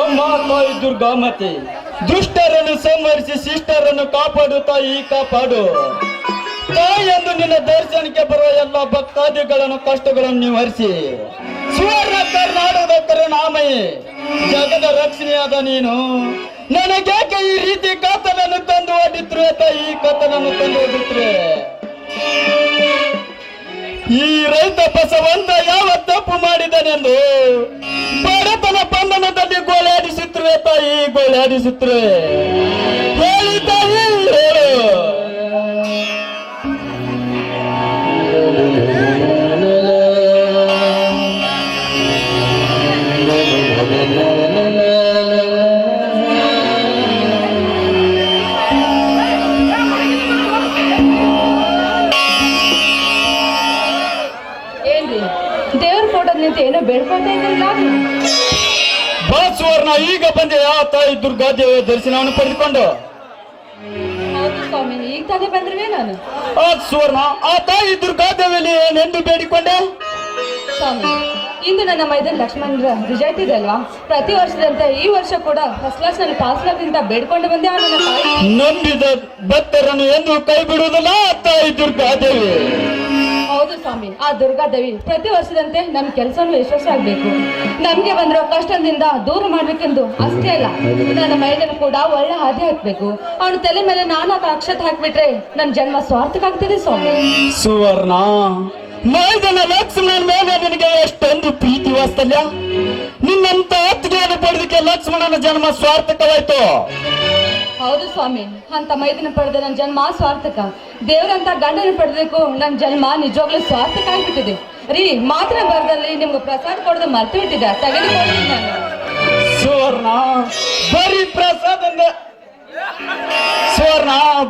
ಅಮ್ಮ ತಾಯಿ ದುರ್ಗಾಮತಿ. ದುಷ್ಟರನ್ನು ಸಂಹರಿಸಿ ಶಿಷ್ಟರನ್ನು ಕಾಪಾಡು ತಾಯಿ ಕಾಪಾಡು. ತಾಯಿ ಎಂದು ನಿನ್ನ ದರ್ಶನಕ್ಕೆ ಬರುವ ಎಲ್ಲ ಭಕ್ತಾದಿಗಳನ್ನು ಕಷ್ಟಗಳನ್ನು ನಿವಾರಿಸಿ ಸುವರ್ಣ ಕರ್ನಾಟಕದ ಕರುಣಾಮಯಿ, ಜಗದ ರಕ್ಷಣೆಯಾದ ನೀನು. ನನಗ್ಯಾಕೆ ಈ ರೀತಿ ಕಥನನ್ನು ತಂದು ಓಡಿದ್ರು ತಾಯಿ ಕಥನನ್ನು ತಂದು ಓಡಿತ್ರೆ ಬಸವಂತ ಯಾವ ತಪ್ಪು ಮಾಡಿದನೆಂದು? ಬಡತನ ಬಂಧನದಲ್ಲಿ ಗೋಳಾಡಿಸುತ್ತವೆ ತಾಯಿ ಗೋಳಾಡಿಸುತ್ತವೆ ಹೇಳಿ ತಾಯಿ ಏನೋ ಬಾ ಸುವರ್ಣ ಈಗ ಬಂದೆ ಆ ತಾಯಿ ದುರ್ಗಾದೇವಿಯ ದರ್ಶನವನ್ನು ಪಡೆದುಕೊಂಡು. ಈಗ ತಾನೇ ಬಂದ್ರವೇ ನಾನು? ಆ ಸುವರ್ಣ ಆ ತಾಯಿ ದುರ್ಗಾದೇವಿಯಲ್ಲಿ ಏನೆಂದು ಬೇಡಿಕೊಂಡೆ? ಸ್ವಾಮಿ ಇಂದು ನನ್ನ ಮೈದಾನ ಲಕ್ಷ್ಮಣರ ರಿಜಲ್ಟ್ ಇದೆ ಅಲ್ವಾ? ಪ್ರತಿ ವರ್ಷದಂತೆ ಈ ವರ್ಷ ಕೂಡ ಫಸ್ಟ್ ಕ್ಲಾಸ್ನಲ್ಲಿ ಪಾಸ್ ಆಗಿಂತ ಬೇಡ್ಕೊಂಡು ಬಂದೆ ಆ ನನ್ನ ತಾಯಿ. ನಂಬಿದ ಭಕ್ತರನ್ನು ಎಂದು ಕೈ ಬಿಡುವುದಿಲ್ಲ ಆ ತಾಯಿ ದುರ್ಗಾದೇವಿ. ಹೌದು ಸ್ವಾಮಿ. ಆ ದುರ್ಗಾದೇವಿ ಪ್ರತಿ ವರ್ಷದಂತೆ ನಮ್ ಕೆಲಸನೂ ಆಗ್ಬೇಕು. ನಮ್ಗೆ ಬಂದಿರೋ ಕಷ್ಟದಿಂದ ದೂರ ಮಾಡ್ಬೇಕೆಂದು ಅಷ್ಟೇ ಅಲ್ಲ, ನನ್ನ ಮೈದನ ಕೂಡ ಒಳ್ಳೆ ಹಾದಿ ಹಾಕ್ಬೇಕು. ಅವನ ತಲೆ ಮೇಲೆ ನಾನು ಅಕ್ಷತ ಹಾಕ್ಬಿಟ್ರೆ ನನ್ ಜನ್ಮ ಸ್ವಾರ್ಥಕ್ಕಾಗ್ತದೆ ಸ್ವಾಮಿ. ಸುವರ್ಣ, ಮೈದನ ಲಕ್ಷ್ಮಣ ಮೇಲೆ ನಿನಗೆ ಎಷ್ಟೊಂದು ಪ್ರೀತಿ ವಾಸ್ತಲ್ಯ ನಿನ್ನಂತ ಅತ್ತಿಗೆಯನ್ನು ಪಡೆದಕ್ಕೆ ಲಕ್ಷ್ಮಣನ ಜನ್ಮ ಸ್ವಾರ್ಥಕವಾಯ್ತು ಹೌದು ಸ್ವಾಮಿ, ಅಂತ ಮೈದನ ಪಡೆದ ನನ್ನ ಜನ್ಮ ಸ್ವಾರ್ಥಕ. ದೇವರಂತ ಗಂಡನ ಪಡೆದಕ್ಕೂ ನನ್ನ ಜನ್ಮ ನಿಜವಾಗ್ಲೂ ಸ್ವಾರ್ಥಕ ಆಗಿಬಿಟ್ಟಿದೆ. ರೀ ಮಾತಿನ ಬರದಲ್ಲಿ ನಿಮ್ಗೆ ಪ್ರಸಾದ ಕೊಡೋದು ಮರ್ತು ಬಿಟ್ಟಿದೆ ತೆಗೆದುಕೊಳ್ಳಿ ನಾನು. ಸುವರ್ಣ,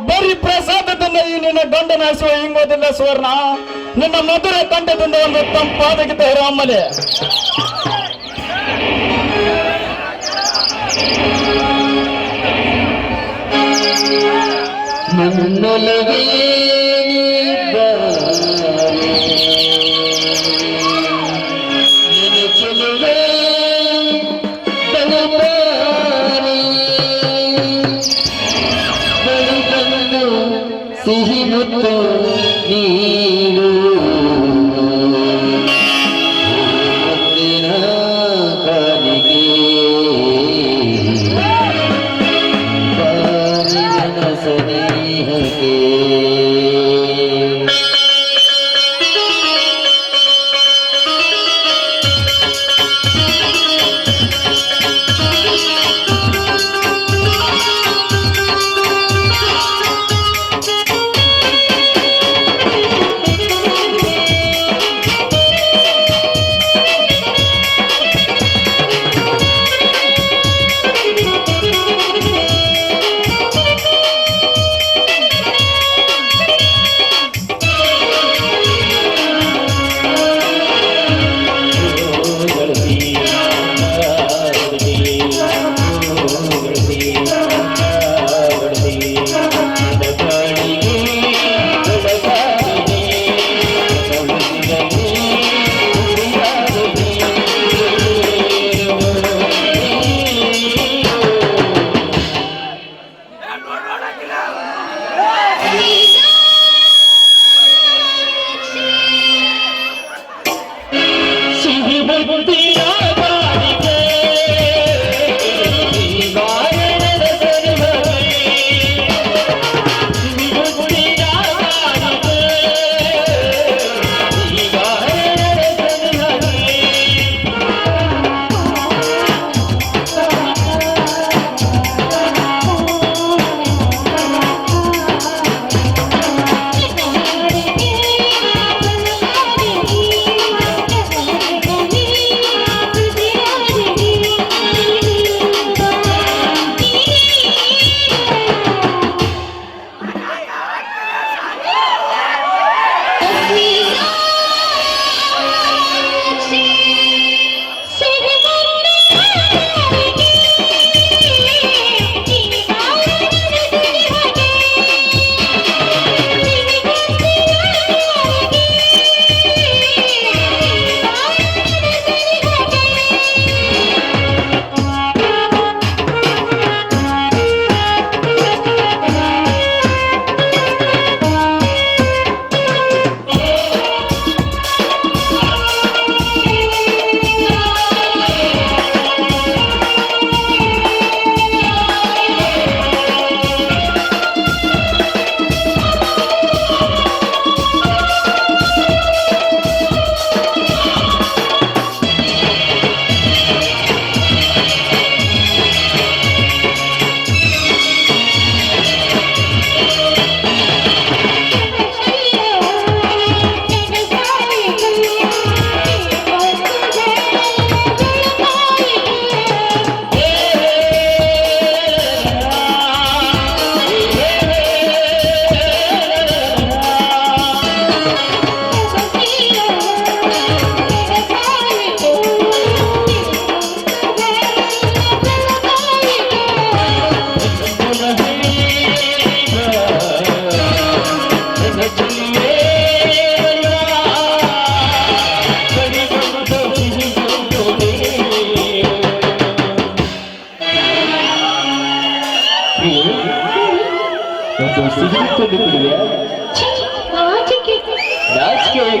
ಬರೀ ಪ್ರಸಾದದಿಂದ ಈ ನಿನ್ನ ಗಂಡನ ಹಸುವ ಹಿಂಗೋದಿಲ್ಲ ಸುವರ್ಣ. ನಿನ್ನ ಮಧುರ ಕಂಠದಿಂದ ಒಂದು ತಂಪಾದಕ್ಕೆ ಗೀತೆ ರಾಮಲೆ ನನ್ನೊಲವೇ ಸಿಹಿ ಮುತ್ತು ನೀಡು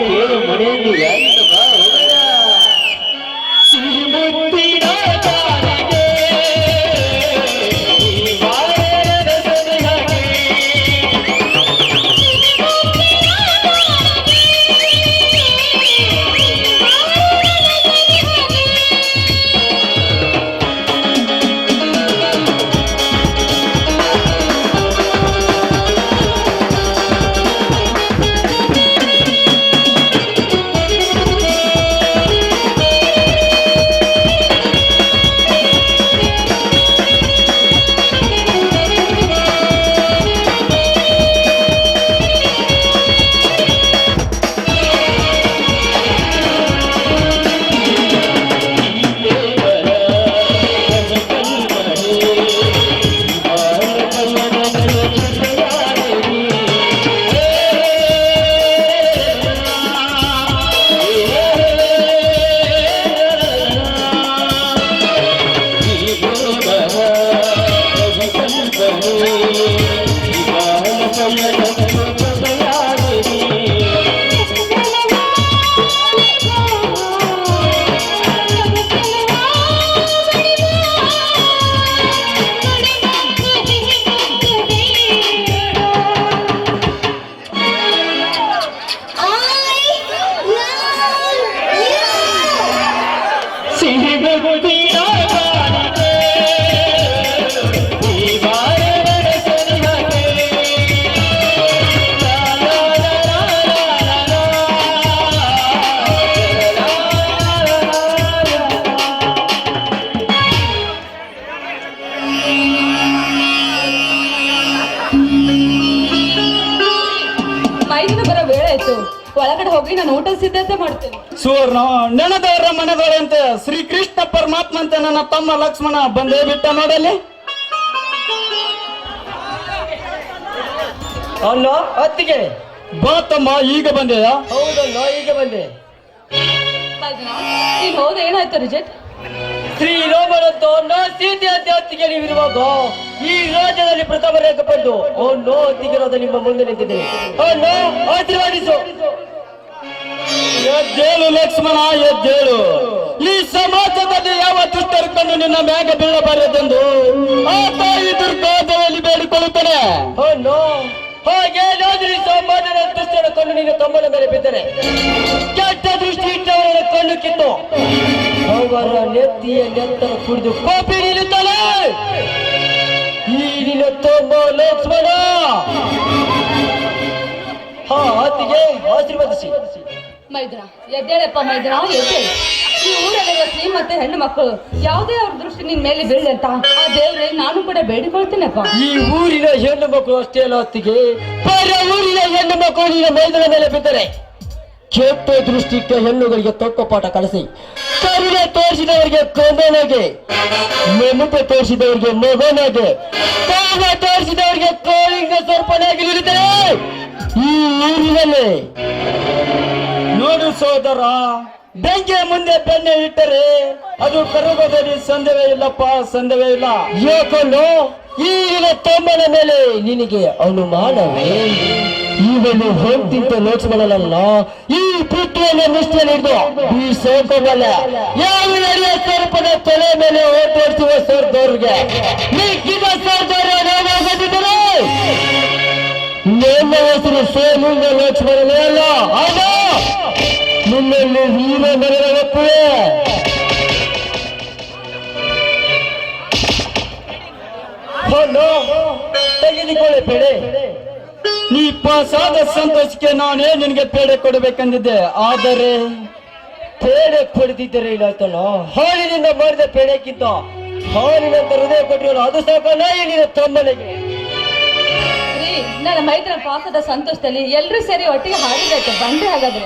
ಕೇಳು ಮನೆಯಲ್ಲಿ ಯಾರಿಗೂ ಸಿದ್ಧತೆ ಮಾಡ್ತೇನೆ ಅಂತ ಶ್ರೀಕೃಷ್ಣ ಶ್ರೀ ಪರಮಾತ್ಮ ಅಂತ ನನ್ನ ತಮ್ಮ ಲಕ್ಷ್ಮಣ ಬಂದೇ ಬಿಟ್ಟ ನೋಡಲಿ ಅಲ್ಲೋ ಅತ್ತಿಗೆ ಬಾ ತಮ್ಮ ಈಗ ಬಂದೆಯಾ? ಹೌದಲ್ಲ ಈಗ ಬಂದೆ. ನೀನ್ ಹೋದ ಏನಾಯ್ತು ರಿಜೆಟ್ ಶ್ರೀರಾಮನಂತ ನಾ ಸೀತೆ ಅಂತ ಅತ್ತಿಗೆ ನೀವಿರುವಾಗ ಈ ರಾಜ್ಯದಲ್ಲಿ ಪ್ರಥಮ ರೇಖ ಪಡೆದು ನೋ ಅತ್ತಿಗೆ ನಿಮ್ಮ ಮುಂದೆ ನಿಂತಿದ್ದೇನೆ ನೋ ಆಶೀರ್ವಾದಿಸು. ಎದ್ದೇಳು ಲಕ್ಷ್ಮಣ, ಎದ್ದೇಳು. ಈ ಸಮಾಜದಲ್ಲಿ ಯಾವ ದುಷ್ಟರ್ಕೊಂಡು ನಿನ್ನ ಮ್ಯಾಗ ಬೀಳಬಾರದೆಂದು? ಆ ತಾಯಿ ದುರ್ಗಾದೇವಿಯಲ್ಲಿ ಬೇಡಿಕೊಳ್ಳುತ್ತೇನೆ. ಹಾಗೇನಾದ್ರೂ ಈ ಸಮಾಜದ ದುಷ್ಟರ ಕಣ್ಣು ನಿನ್ನ ತಮ್ಮನ ಮೇಲೆ ಬಿದ್ದರೆ ಕೆಟ್ಟ ದೃಷ್ಟಿ ಇಟ್ಟವರ ಕಣ್ಣು ಕಿತ್ತು. ಅವರ ನೆತ್ತಿಯ ನೆತ್ತರ ಕುಡಿದು ಕಾಪಿ ನಿಲ್ಲುತ್ತಾನೆ ಈ ನಿನ್ನ ತಮ್ಮ ಲಕ್ಷ್ಮಣ. ಹಾ ಅತ್ತಿಗೆ ಆಶೀರ್ವದಿಸಿ. ಮೈದ್ರ, ಎದ್ದೇಳಪ್ಪ ಮೈದ್ರ, ಎದ್ದೇಳು. ಈ ಊರಲ್ಲಿರುವ ಶ್ರೀಮಂತ ಹೆಣ್ಣು ಮಕ್ಕಳು, ಯಾವುದೇ ಅವ್ರ ದೃಷ್ಟಿ ನಿನ್ ಮೇಲೆ ಅಂತ ಆ ದೇವ್ರೆ ನಾನು ಕೂಡ ಬೇಡಿಕೊಳ್ತೀನಪ್ಪ. ಈ ಊರಿನ ಹೆಣ್ಣು ಮಕ್ಕಳು ಅಷ್ಟೇ ಅಲ್ಲ ಪರ ಊರಿನ ಹೆಣ್ಣು ಮಕ್ಕಳು ಮೈದನ ಮೇಲೆ ಬಿದ್ದರೆ, ಕೆಟ್ಟ ದೃಷ್ಟಿಕ್ಕೆ ಹೆಣ್ಣುಗಳಿಗೆ ತಕ್ಕ ಪಾಠ ಕಳಿಸಿ. ಕರುಣೆ ತೋರಿಸಿದವರಿಗೆ ಕೋಮನಾಗೆ ನೆನಪು ತೋರಿಸಿದವರಿಗೆ ಮಗನಾಗೆ ಕಾಮ ತೋರಿಸಿದವರಿಗೆ ಕೋಳಿಂಗ ಸರ್ಪನಾಗಿ ನಿಲ್ಲಿದ್ದಾರೆ ಈ ಊರಿನಲ್ಲಿ ಸೋದರ, ಬೆಂಕಿಯ ಮುಂದೆ ಬೆಣ್ಣೆ ಇಟ್ಟರೆ ಅದು ಕರಗೋದಲ್ಲಿ ಸಂದೇಹವೇ ಇಲ್ಲಪ್ಪ ಸಂದೇಹವೇ ಇಲ್ಲ. ಯೋಕನು ಈಗಿನ ತೊಂಬನ ಮೇಲೆ ನಿನಗೆ ಅನುಮಾನವೇ? ಇವನು ಹೋಗ್ತಿದ್ದ ಲೋಚಗಳಲ್ಲ ಈ ಪುತ್ರಿಯನ್ನ ನಿಷ್ಠೆಯಲ್ಲಿದ್ದು ಈ ಸೋಕಮಲ್ಲ ಯಾವ ನಡೆಯ ಸ್ವರೂಪದ ತಲೆ ಮೇಲೆ ಓಟೋಡಿಸುವ ಸರ್ದವ್ರಿಗೆ ಮಿಕ್ಕಿದ ಸರ್ದವ್ರು ನಿಮ್ಮ ಹೆಸರು ಸೋಮುಂಗ ಲೋಚಗಳಲ್ಲ ಅಲ್ಲ. ತೆಗೆದುಕೊಳ್ಳೆ ಬೇಡೆ ನೀ ಪಾಸಾದ ಸಂತೋಷಕ್ಕೆ ನಾನೇ ನಿನಗೆ ಪೇಡೆ ಕೊಡಬೇಕಂದಿದ್ದೆ. ಆದರೆ ಪೇಡೆ ಕೊಡ್ತಿದ್ದರೆ ಇಲ್ಲಾಯ್ತಲ್ಲ ಹಾಲಿನಿಂದ ಮಾಡಿದ ಪೇಡೆಕ್ಕಿಂತ ಹಾಲಿನಂತ ಹೃದಯ ಕೊಟ್ಟಿರೋ ಅದು ಸಾಕಲ್ಲ ನಿನ್ನ ತಮ್ಮನಿಗೆ. ರೀ ನನ್ನ ಮೈತ್ರ ಪಾಸದ ಸಂತೋಷದಲ್ಲಿ ಎಲ್ರೂ ಸೇರಿ ಒಟ್ಟಿಗೆ ಹಾಡಿದೈತೆ ಬಂದೆ ಹಾಗಾದ್ರೆ